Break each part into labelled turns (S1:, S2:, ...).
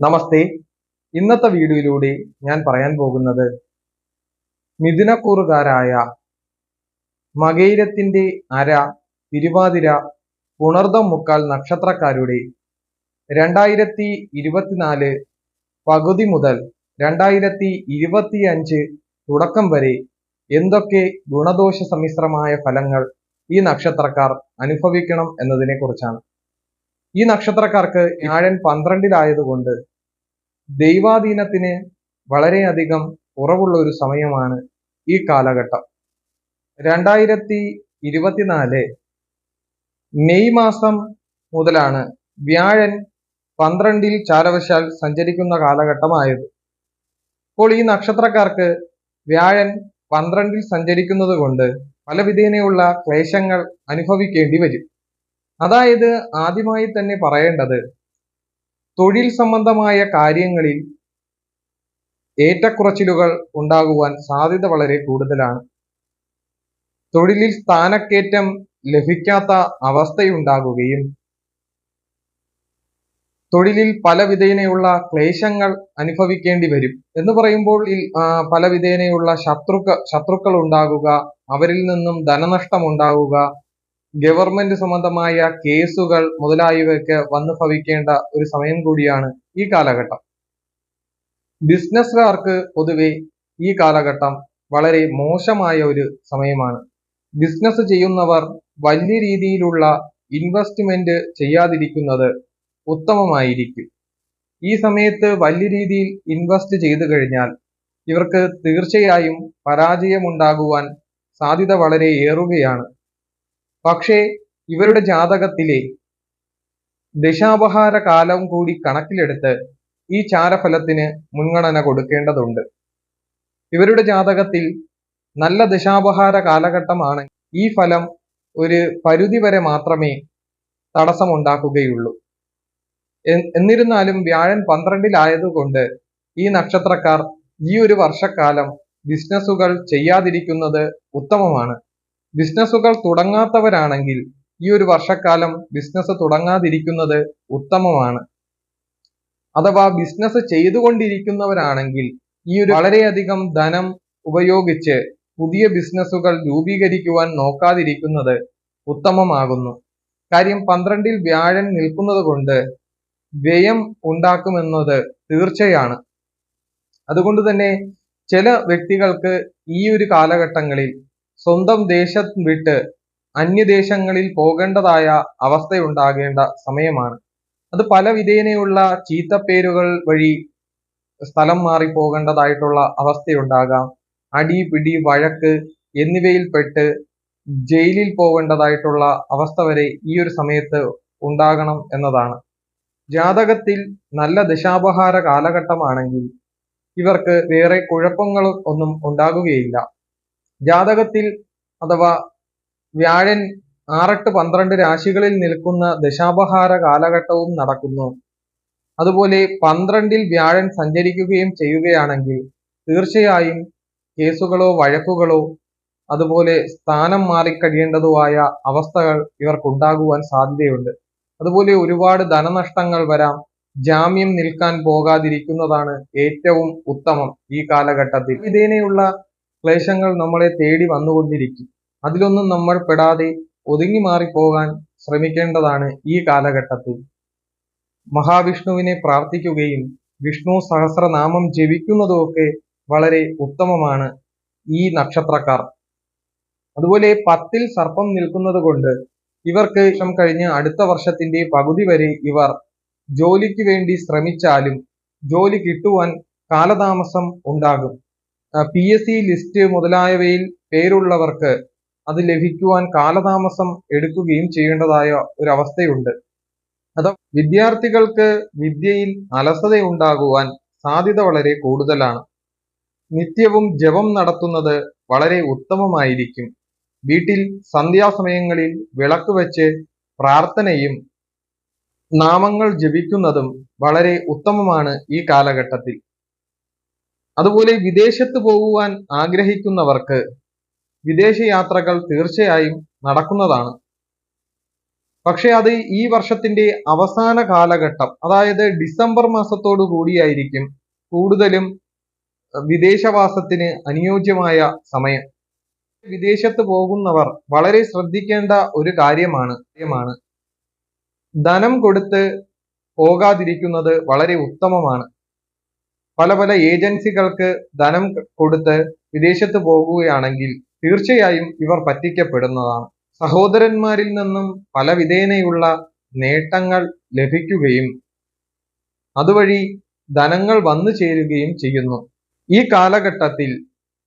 S1: നമസ്തേ. ഇന്നത്തെ വീഡിയോയിലൂടെ ഞാൻ പറയാൻ പോകുന്നത് മിഥുനക്കൂറുകാരായ മകൈരത്തിന്റെ അര തിരുവാതിര പുണർദം മുക്കാൽ നക്ഷത്രക്കാരുടെ രണ്ടായിരത്തി ഇരുപത്തിനാല് പകുതി മുതൽ രണ്ടായിരത്തി ഇരുപത്തിയഞ്ച് തുടക്കം വരെ എന്തൊക്കെ ഗുണദോഷ സമ്മിശ്രമായ ഫലങ്ങൾ ഈ നക്ഷത്രക്കാർ അനുഭവിക്കണം എന്നതിനെ കുറിച്ചാണ് ഈ നക്ഷത്രക്കാർക്ക് വ്യാഴൻ പന്ത്രണ്ടിലായതുകൊണ്ട് ദൈവാധീനത്തിന് വളരെയധികം കുറവുള്ള ഒരു സമയമാണ് ഈ കാലഘട്ടം. രണ്ടായിരത്തി ഇരുപത്തിനാല് മെയ് മാസം മുതലാണ് വ്യാഴൻ പന്ത്രണ്ടിൽ ചാരവശാൽ സഞ്ചരിക്കുന്ന കാലഘട്ടമായത്. ഇപ്പോൾ ഈ നക്ഷത്രക്കാർക്ക് വ്യാഴൻ പന്ത്രണ്ടിൽ സഞ്ചരിക്കുന്നത് കൊണ്ട് പലവിധേനയുള്ള ക്ലേശങ്ങൾ അനുഭവിക്കേണ്ടി വരും. അതായത് ആദ്യമായി തന്നെ പറയേണ്ടത് തൊഴിൽ സംബന്ധമായ കാര്യങ്ങളിൽ ഏറ്റക്കുറച്ചിലുകൾ ഉണ്ടാകുവാൻ സാധ്യത വളരെ കൂടുതലാണ്. തൊഴിലിൽ സ്ഥാനക്കയറ്റം ലഭിക്കാത്ത അവസ്ഥയുണ്ടാകുകയും തൊഴിലിൽ പല വിധേനയുള്ള ക്ലേശങ്ങൾ അനുഭവിക്കേണ്ടി വരും. എന്ന് പറയുമ്പോൾ പല വിധേനയുള്ള ശത്രുക്ക ശത്രുക്കൾ ഉണ്ടാകുക അവരിൽ നിന്നും ധനനഷ്ടം ഉണ്ടാകുക ഗവൺമെന്റ് സംബന്ധമായ കേസുകൾ മുതലായവയൊക്കെ വന്നു ഭവിക്കേണ്ട ഒരു സമയം കൂടിയാണ് ഈ കാലഘട്ടം. ബിസിനസ്സുകാർക്ക് പൊതുവെ ഈ കാലഘട്ടം വളരെ മോശമായ ഒരു സമയമാണ്. ബിസിനസ് ചെയ്യുന്നവർ വലിയ രീതിയിലുള്ള ഇൻവെസ്റ്റ്മെന്റ് ചെയ്യാതിരിക്കുന്നത് ഉത്തമമായിരിക്കും. ഈ സമയത്ത് വലിയ രീതിയിൽ ഇൻവെസ്റ്റ് ചെയ്തു കഴിഞ്ഞാൽ ഇവർക്ക് തീർച്ചയായും പരാജയമുണ്ടാകുവാൻ സാധ്യത വളരെ ഏറുകയാണ്. പക്ഷേ ഇവരുടെ ജാതകത്തിലെ ദശാപഹാര കാലം കൂടി കണക്കിലെടുത്ത് ഈ ചാരഫലത്തിന് മുൻഗണന കൊടുക്കേണ്ടതുണ്ട്. ഇവരുടെ ജാതകത്തിൽ നല്ല ദശാപഹാര കാലഘട്ടമാണ്. ഈ ഫലം ഒരു പരിധി വരെ മാത്രമേ തടസ്സമുണ്ടാക്കുകയുള്ളൂ. എന്നിരുന്നാലും വ്യാഴൻ പന്ത്രണ്ടിലായതുകൊണ്ട് ഈ നക്ഷത്രക്കാർ ഈ ഒരു വർഷക്കാലം ബിസിനസ്സുകൾ ചെയ്യാതിരിക്കുന്നത് ഉത്തമമാണ്. ബിസിനസ്സുകൾ തുടങ്ങാത്തവരാണെങ്കിൽ ഈ ഒരു വർഷക്കാലം ബിസിനസ് തുടങ്ങാതിരിക്കുന്നത് ഉത്തമമാണ്. അഥവാ ബിസിനസ് ചെയ്തുകൊണ്ടിരിക്കുന്നവരാണെങ്കിൽ ഈ ഒരു വളരെയധികം ധനം ഉപയോഗിച്ച് പുതിയ ബിസിനസ്സുകൾ രൂപീകരിക്കുവാൻ നോക്കാതിരിക്കുന്നത് ഉത്തമമാകുന്നു. കാര്യം പന്ത്രണ്ടിൽ വ്യാഴൻ നിൽക്കുന്നത് കൊണ്ട് വ്യയം ഉണ്ടാക്കുമെന്നത് തീർച്ചയാണ്. അതുകൊണ്ട് തന്നെ ചില വ്യക്തികൾക്ക് ഈ ഒരു കാലഘട്ടങ്ങളിൽ സ്വന്തം ദേശം വിട്ട് അന്യദേശങ്ങളിൽ പോകേണ്ടതായ അവസ്ഥയുണ്ടാകേണ്ട സമയമാണ്. അത് പല വിധേനയുള്ള ചീത്തപ്പേരുകൾ വഴി സ്ഥലം മാറി പോകേണ്ടതായിട്ടുള്ള അവസ്ഥയുണ്ടാകാം. അടി പിടി വഴക്ക് എന്നിവയിൽപ്പെട്ട് ജയിലിൽ പോകേണ്ടതായിട്ടുള്ള അവസ്ഥ വരെ ഈ ഒരു സമയത്ത് ഉണ്ടാകണം എന്നതാണ്. ജാതകത്തിൽ നല്ല ദശാപഹാര കാലഘട്ടമാണെങ്കിൽ ഇവർക്ക് വേറെ കുഴപ്പങ്ങളും ഒന്നും ഉണ്ടാകുകയില്ല. ജാതകത്തിൽ അഥവാ വ്യാഴൻ ആറെട്ട് പന്ത്രണ്ട് രാശികളിൽ നിൽക്കുന്ന ദശാപഹാര കാലഘട്ടവും നടക്കുന്നു. അതുപോലെ പന്ത്രണ്ടിൽ വ്യാഴൻ സഞ്ചരിക്കുകയും ചെയ്യുകയാണെങ്കിൽ തീർച്ചയായും കേസുകളോ വഴക്കുകളോ അതുപോലെ സ്ഥാനം മാറിക്കഴിയേണ്ടതുമായ അവസ്ഥകൾ ഇവർക്കുണ്ടാകുവാൻ സാധ്യതയുണ്ട്. അതുപോലെ ഒരുപാട് ധനനഷ്ടങ്ങൾ വരാം. ജാമ്യം നിൽക്കാൻ പോകാതിരിക്കുന്നതാണ് ഏറ്റവും ഉത്തമം ഈ കാലഘട്ടത്തിൽ. ഇതേനെയുള്ള ക്ലേശങ്ങൾ നമ്മളെ തേടി വന്നുകൊണ്ടിരിക്കും. അതിലൊന്നും നമ്മൾ പെടാതെ ഒതുങ്ങി മാറിപ്പോകാൻ ശ്രമിക്കേണ്ടതാണ് ഈ കാലഘട്ടത്തിൽ. മഹാവിഷ്ണുവിനെ പ്രാർത്ഥിക്കുകയും വിഷ്ണു സഹസ്രനാമം ജപിക്കുന്നതുമൊക്കെ വളരെ ഉത്തമമാണ് ഈ നക്ഷത്രക്കാർ. അതുപോലെ പത്തിൽ സർപ്പം നിൽക്കുന്നത് കൊണ്ട് ഇവർക്ക് ശേഷം കഴിഞ്ഞ് അടുത്ത വർഷത്തിന്റെ പകുതി വരെ ഇവർ ജോലിക്ക് വേണ്ടി ശ്രമിച്ചാലും ജോലി കിട്ടുവാൻ കാലതാമസം ഉണ്ടാകും. പി എസ് സി ലിസ്റ്റ് മുതലായവയിൽ പേരുള്ളവർക്ക് അത് ലഭിക്കുവാൻ കാലതാമസം എടുക്കുകയും ചെയ്യേണ്ടതായ ഒരു അവസ്ഥയുണ്ട് അത് വിദ്യാർത്ഥികൾക്ക് വിദ്യയിൽ അലസതയുണ്ടാകുവാൻ സാധ്യത വളരെ കൂടുതലാണ്. നിത്യവും ജപം നടത്തുന്നത് വളരെ ഉത്തമമായിരിക്കും. വീട്ടിൽ സന്ധ്യാസമയങ്ങളിൽ വിളക്ക് വെച്ച് പ്രാർത്ഥനയും നാമങ്ങൾ ജപിക്കുന്നതും വളരെ ഉത്തമമാണ് ഈ കാലഘട്ടത്തിൽ. അതുപോലെ വിദേശത്ത് പോകുവാൻ ആഗ്രഹിക്കുന്നവർക്ക് വിദേശ യാത്രകൾ തീർച്ചയായും നടക്കുന്നതാണ്. പക്ഷെ അത് ഈ വർഷത്തിന്റെ അവസാന കാലഘട്ടം അതായത് ഡിസംബർ മാസത്തോടു കൂടിയായിരിക്കും കൂടുതലും വിദേശവാസത്തിന് അനുയോജ്യമായ സമയം. വിദേശത്ത് പോകുന്നവർ വളരെ ശ്രദ്ധിക്കേണ്ട ഒരു കാര്യമാണ് കാര്യമാണ് ധനം കൊടുത്ത് പോകാതിരിക്കുന്നത് വളരെ ഉത്തമമാണ്. പല പല ഏജൻസികൾക്ക് ധനം കൊടുത്ത് വിദേശത്ത് പോകുകയാണെങ്കിൽ തീർച്ചയായും ഇവർ പറ്റിക്കപ്പെടുന്നതാണ്. സഹോദരന്മാരിൽ നിന്നും പല വിധേനയുള്ള നേട്ടങ്ങൾ ലഭിക്കുകയും അതുവഴി ധനങ്ങൾ വന്നു ചേരുകയും ചെയ്യുന്നു. ഈ കാലഘട്ടത്തിൽ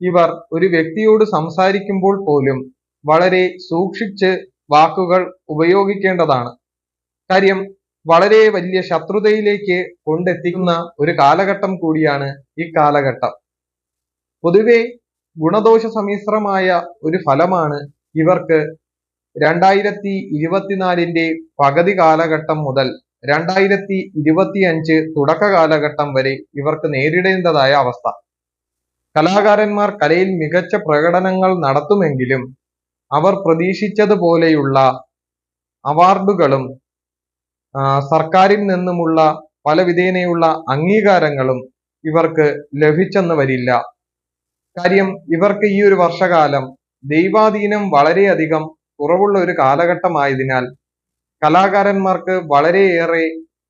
S1: ഇവർ ഒരു വ്യക്തിയോട് സംസാരിക്കുമ്പോൾ പോലും വളരെ സൂക്ഷിച്ച് വാക്കുകൾ ഉപയോഗിക്കേണ്ടതാണ്. കാര്യം വളരെ വലിയ ശത്രുതയിലേക്ക് കൊണ്ടെത്തിക്കുന്ന ഒരു കാലഘട്ടം കൂടിയാണ് ഈ കാലഘട്ടം. പൊതുവെ ഗുണദോഷ സമ്മിശ്രമായ ഒരു ഫലമാണ് ഇവർക്ക് രണ്ടായിരത്തി ഇരുപത്തിനാലിന്റെ പകുതി കാലഘട്ടം മുതൽ രണ്ടായിരത്തി ഇരുപത്തിയഞ്ച് തുടക്ക കാലഘട്ടം വരെ ഇവർക്ക് നേരിടേണ്ടതായ അവസ്ഥ. കലാകാരന്മാർ കലയിൽ മികച്ച പ്രകടനങ്ങൾ നടത്തുമെങ്കിലും അവർ പ്രതീക്ഷിച്ചതുപോലെയുള്ള അവാർഡുകളും സർക്കാരിൽ നിന്നുമുള്ള പല വിധേനയുള്ള അംഗീകാരങ്ങളും ഇവർക്ക് ലഭിച്ചെന്ന് വരില്ല. കാര്യം ഇവർക്ക് ഈ ഒരു വർഷകാലം ദൈവാധീനം വളരെയധികം കുറവുള്ള ഒരു കാലഘട്ടമായതിനാൽ കലാകാരന്മാർക്ക് വളരെയേറെ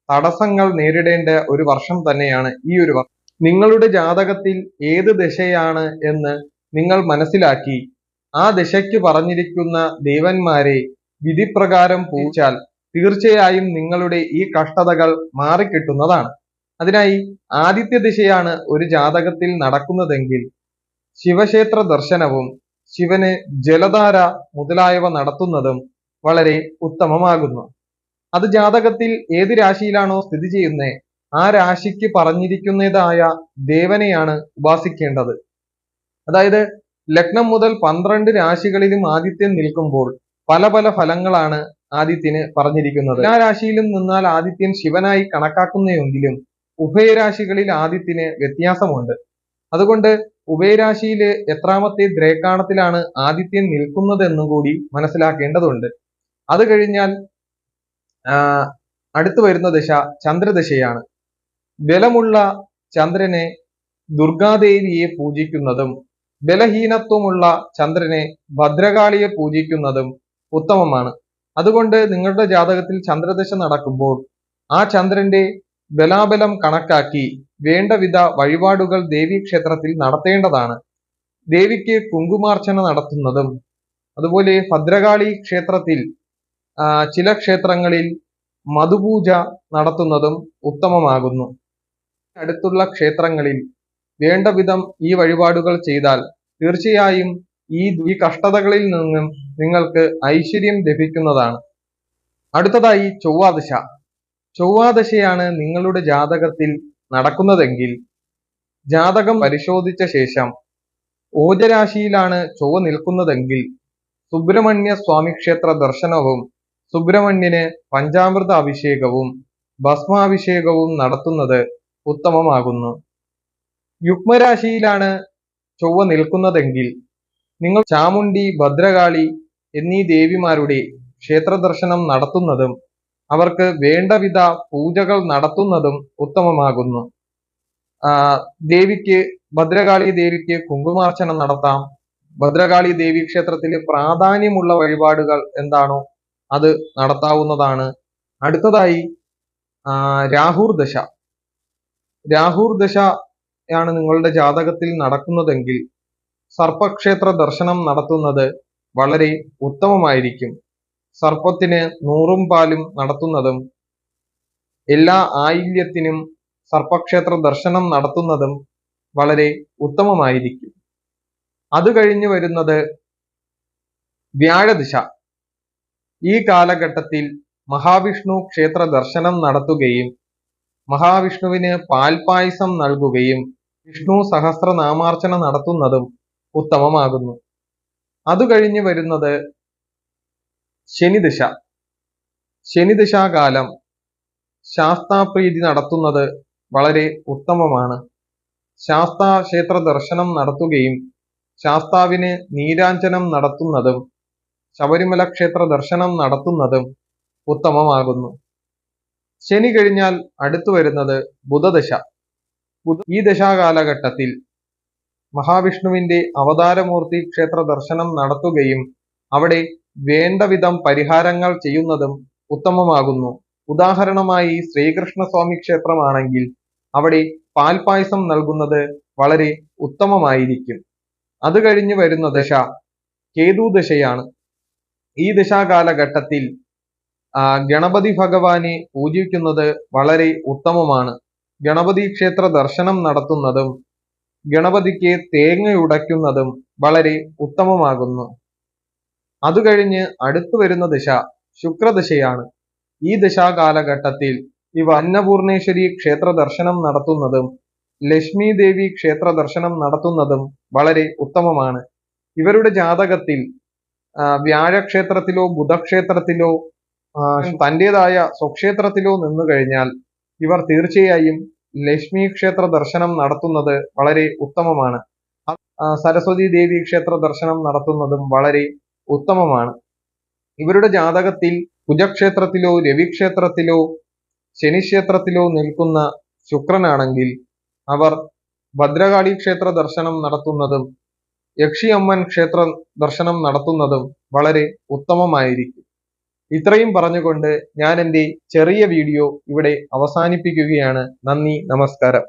S1: തടസ്സങ്ങൾ നേരിടേണ്ട ഒരു വർഷം തന്നെയാണ് ഈ ഒരു വർഷം. നിങ്ങളുടെ ജാതകത്തിൽ ഏത് ദശയാണ് എന്ന് നിങ്ങൾ മനസ്സിലാക്കി ആ ദശയ്ക്ക് പറഞ്ഞിരിക്കുന്ന ദേവന്മാരെ വിധിപ്രകാരം പൂച്ചാൽ തീർച്ചയായും നിങ്ങളുടെ ഈ കഷ്ടതകൾ മാറിക്കിട്ടുന്നതാണ്. അതിനായി ആദിത്യ ദിശയാണ് ഒരു ജാതകത്തിൽ നടക്കുന്നതെങ്കിൽ ശിവക്ഷേത്ര ദർശനവും ശിവന് ജലധാര മുതലായവ നടത്തുന്നതും വളരെ ഉത്തമമാകുന്നു. അത് ജാതകത്തിൽ ഏത് രാശിയിലാണോ സ്ഥിതി ചെയ്യുന്നത് ആ രാശിക്ക് പറഞ്ഞിരിക്കുന്നതായ ദേവനെയാണ് ഉപാസിക്കേണ്ടത്. അതായത് ലഗ്നം മുതൽ പന്ത്രണ്ട് രാശികളിലും ആദിത്യൻ നിൽക്കുമ്പോൾ പല പല ഫലങ്ങളാണ് ആദിത്യന് പറഞ്ഞിരിക്കുന്നത്. എല്ലാ രാശിയിലും നിന്നാൽ ആദിത്യൻ ശിവനായി കണക്കാക്കുന്നെങ്കിലും ഉഭയരാശികളിൽ ആദിത്യന് വ്യത്യാസമുണ്ട്. അതുകൊണ്ട് ഉഭയരാശിയിലെ എത്രാമത്തെ ദ്രേക്കാണത്തിലാണ് ആദിത്യൻ നിൽക്കുന്നത് എന്നും കൂടി മനസ്സിലാക്കേണ്ടതുണ്ട്. അത് കഴിഞ്ഞാൽ അടുത്തു വരുന്ന ദശ ചന്ദ്രദശയാണ്. ബലമുള്ള ചന്ദ്രനെ ദുർഗാദേവിയെ പൂജിക്കുന്നതും ബലഹീനത്വമുള്ള ചന്ദ്രനെ ഭദ്രകാളിയെ പൂജിക്കുന്നതും ഉത്തമമാണ്. അതുകൊണ്ട് നിങ്ങളുടെ ജാതകത്തിൽ ചന്ദ്രദശ നടക്കുമ്പോൾ ആ ചന്ദ്രന്റെ ബലാബലം കണക്കാക്കി വേണ്ടവിധ വഴിപാടുകൾ ദേവീക്ഷേത്രത്തിൽ നടത്തേണ്ടതാണ്. ദേവിക്ക് കുങ്കുമാർച്ചന നടത്തുന്നതും അതുപോലെ ഭദ്രകാളി ക്ഷേത്രത്തിൽ ചില ക്ഷേത്രങ്ങളിൽ മധുപൂജ നടത്തുന്നതും ഉത്തമമാകുന്നു. അടുത്തുള്ള ക്ഷേത്രങ്ങളിൽ വേണ്ട വിധം ഈ വഴിപാടുകൾ ചെയ്താൽ തീർച്ചയായും ഈ ഈ കഷ്ടതകളിൽ നിന്നും നിങ്ങൾക്ക് ഐശ്വര്യം ലഭിക്കുന്നതാണ്. അടുത്തതായി ചൊവ്വാദശ. ചൊവ്വാദശയാണ് നിങ്ങളുടെ ജാതകത്തിൽ നടക്കുന്നതെങ്കിൽ ജാതകം പരിശോധിച്ച ശേഷം ഓജരാശിയിലാണ് ചൊവ്വ നിൽക്കുന്നതെങ്കിൽ സുബ്രഹ്മണ്യ സ്വാമി ക്ഷേത്ര ദർശനവും സുബ്രഹ്മണ്യന് പഞ്ചാമൃത അഭിഷേകവും ഭസ്മാഭിഷേകവും നടത്തുന്നത് ഉത്തമമാകുന്നു. യുഗ്മരാശിയിലാണ് ചൊവ്വ നിൽക്കുന്നതെങ്കിൽ നിങ്ങൾ ചാമുണ്ടി ഭദ്രകാളി എന്നീ ദേവിമാരുടെ ക്ഷേത്ര ദർശനം നടത്തുന്നതും അവർക്ക് വേണ്ടവിധ പൂജകൾ നടത്തുന്നതും ഉത്തമമാകുന്നു. ദേവിക്ക് ഭദ്രകാളി ദേവിക്ക് കുങ്കുമാർച്ചന നടത്താം. ഭദ്രകാളി ദേവി ക്ഷേത്രത്തിലെ പ്രാധാന്യമുള്ള വഴിപാടുകൾ എന്താണോ അത് നടത്താവുന്നതാണ്. അടുത്തതായി രാഹുർ ദശ. രാഹുർ ദശ ആണ് നിങ്ങളുടെ ജാതകത്തിൽ നടക്കുന്നതെങ്കിൽ സർപ്പക്ഷേത്ര ദർശനം നടത്തുന്നത് വളരെ ഉത്തമമായിരിക്കും. സർപ്പത്തിന് നൂറും പാലും നടത്തുന്നതും എല്ലാ ആയില്യത്തിനും സർപ്പക്ഷേത്ര ദർശനം നടത്തുന്നതും വളരെ ഉത്തമമായിരിക്കും. അത് കഴിഞ്ഞു വരുന്നത് വ്യാഴദിശ. ഈ കാലഘട്ടത്തിൽ മഹാവിഷ്ണു ക്ഷേത്ര ദർശനം നടത്തുകയും മഹാവിഷ്ണുവിന് പാൽപായസം നൽകുകയും വിഷ്ണു സഹസ്രനാമാർച്ചന നടത്തുന്നതും ഉത്തമമാകുന്നു. അത് കഴിഞ്ഞ് വരുന്നത് ശനിദിശ. ശനിദിശാകാലം ശാസ്താപ്രീതി നടത്തുന്നത് വളരെ ഉത്തമമാണ്. ശാസ്താ ക്ഷേത്ര ദർശനം നടത്തുകയും ശാസ്താവിന് നീരാഞ്ജനം നടത്തുന്നതും ശബരിമല ക്ഷേത്ര ദർശനം നടത്തുന്നതും ഉത്തമമാകുന്നു. ശനി കഴിഞ്ഞാൽ അടുത്തു വരുന്നത് ബുധദശ. ബുധ- ഈ ദശാകാലഘട്ടത്തിൽ മഹാവിഷ്ണുവിന്റെ അവതാരമൂർത്തി ക്ഷേത്ര ദർശനം നടത്തുകയും അവിടെ വേണ്ടവിധം പരിഹാരങ്ങൾ ചെയ്യുന്നതും ഉത്തമമാകുന്നു. ഉദാഹരണമായി ശ്രീകൃഷ്ണസ്വാമി ക്ഷേത്രമാണെങ്കിൽ അവിടെ പാൽപായസം നൽകുന്നത് വളരെ ഉത്തമമായിരിക്കും. അത് കഴിഞ്ഞ് വരുന്ന ദശ കേതു ദശയാണ്. ഈ ദശാകാലഘട്ടത്തിൽ ഗണപതി ഭഗവാനെ പൂജിക്കുന്നത് വളരെ ഉത്തമമാണ്. ഗണപതി ക്ഷേത്ര ദർശനം നടത്തുന്നതും ഗണപതിക്ക് തേങ്ങ ഉടയ്ക്കുന്നതും വളരെ ഉത്തമമാകുന്നു. അതുകഴിഞ്ഞ് അടുത്തു വരുന്ന ദിശ ശുക്രദിശയാണ്. ഈ ദിശാകാലഘട്ടത്തിൽ ഇവ അന്നപൂർണേശ്വരി ക്ഷേത്ര ദർശനം നടത്തുന്നതും ലക്ഷ്മി ദേവി ക്ഷേത്ര ദർശനം നടത്തുന്നതും വളരെ ഉത്തമമാണ്. ഇവരുടെ ജാതകത്തിൽ വ്യാഴക്ഷേത്രത്തിലോ ബുധക്ഷേത്രത്തിലോ തന്റേതായ സ്വക്ഷേത്രത്തിലോ നിന്നു കഴിഞ്ഞാൽ ഇവർ തീർച്ചയായും ലക്ഷ്മി ക്ഷേത്ര ദർശനം നടത്തുന്നത് വളരെ ഉത്തമമാണ്. സരസ്വതി ദേവി ക്ഷേത്ര ദർശനം നടത്തുന്നതും വളരെ ഉത്തമമാണ്. ഇവരുടെ ജാതകത്തിൽ കുജക്ഷേത്രത്തിലോ രവിക്ഷേത്രത്തിലോ ശനിക്ഷേത്രത്തിലോ നിൽക്കുന്ന ശുക്രനാണെങ്കിൽ അവർ ഭദ്രകാളി ക്ഷേത്ര ദർശനം നടത്തുന്നതും യക്ഷിയമ്മൻ ക്ഷേത്ര ദർശനം നടത്തുന്നതും വളരെ ഉത്തമമായിരിക്കും. ഇത്രയും പറഞ്ഞുകൊണ്ട് ഞാൻ എന്റെ ചെറിയ വീഡിയോ ഇവിടെ അവസാനിപ്പിക്കുകയാണ്. നന്ദി നമസ്കാരം.